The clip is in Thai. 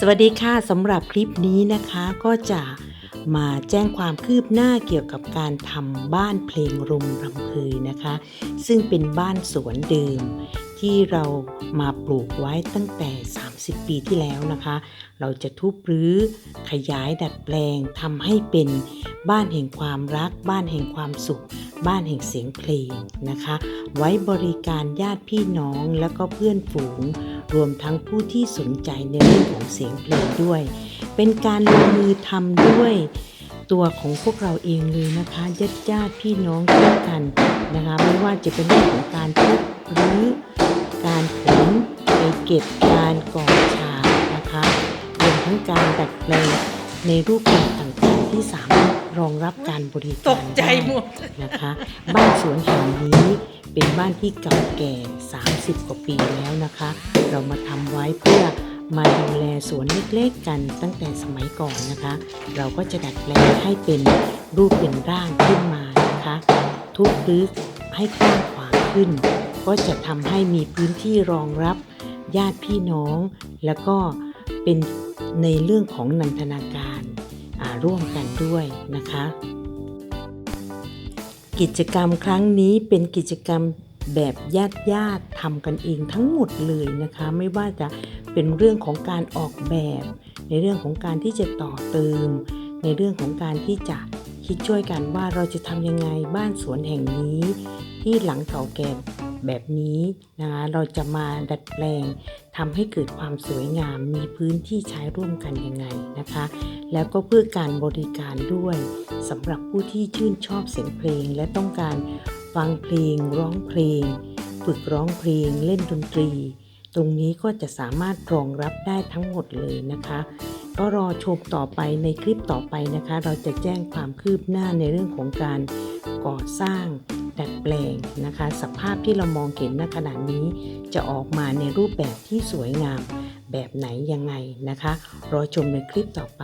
สวัสดีค่ะสำหรับคลิปนี้นะคะก็จะมาแจ้งความคืบหน้าเกี่ยวกับการทำบ้านเพลงรุมรำเพยนะคะ ซึ่งเป็นบ้านสวนเดิม ที่เรามาปลูกไว้ตั้งแต่ 30 ปีที่แล้วนะคะ เราจะทุบรื้อขยายดัดแปลงทำให้เป็นบ้านแห่งความรัก บ้านแห่งความสุข บ้านแห่งเสียงเพลงนะคะ ไว้บริการญาติพี่น้องและก็เพื่อนฝูง รวมทั้งผู้ที่สนใจในเรื่องของเสียงเพลงด้วย เป็นการลงมือทำด้วยตัวของพวกเราเองเลยนะคะญาติญาติพี่น้องช่วยกันนะคะ ไม่ว่าจะเป็นเรื่องของการทุบหรือ เก็บการก่อฉากนะคะรวมทั้งการดัดแปลงในรูปแบบต่างๆที่สามารถรองรับการบริการตกใจได้หมดนะคะ บ้านสวนแห่งนี้เป็นบ้านที่เก่าแก่ 30 กว่าปีแล้วนะคะ เรามาทำไว้เพื่อมาดูแลสวนเล็กๆกันตั้งแต่สมัยก่อนนะคะ เราก็จะดัดแปลงให้เป็นรูปเป็นร่างขึ้นมานะคะ ทุบรื้อให้กว้างขวางขึ้น ก็จะทำให้มีพื้นที่รองรับ ญาติพี่น้อง แล้วก็เป็นในเรื่องของนันทนาการร่วมกันด้วยนะคะ กิจกรรมครั้งนี้เป็นกิจกรรมแบบญาติญาติทำกันเองทั้งหมดเลยนะคะ ไม่ว่าจะเป็นเรื่องของการออกแบบ ในเรื่องของการที่จะต่อเติม ในเรื่องของการที่จะคิดช่วยกันว่าเราจะทำยังไงบ้านสวนแห่งนี้ ที่หลังเก่าแก่ แบบนี้นะคะเราจะมาดัดแปลงทำให้เกิดความสวยงาม มีพื้นที่ใช้ร่วมกันยังไงนะคะ แล้วก็เพื่อการบริการด้วยสำหรับผู้ที่ชื่นชอบเสียงเพลง และต้องการฟังเพลง ร้องเพลง ฝึกร้องเพลง เล่นดนตรี ตรงนี้ก็จะสามารถรองรับได้ทั้งหมดเลยนะคะก็รอชมต่อไปในคลิปต่อไปนะคะ เราจะแจ้งความคืบหน้าในเรื่องของการก่อสร้าง ดัดแปลงนะคะ สภาพที่เรามองเห็นณขณะนี้ จะออกมาในรูปแบบที่สวยงาม แบบไหนยังไงนะคะ รอชมในคลิปต่อไป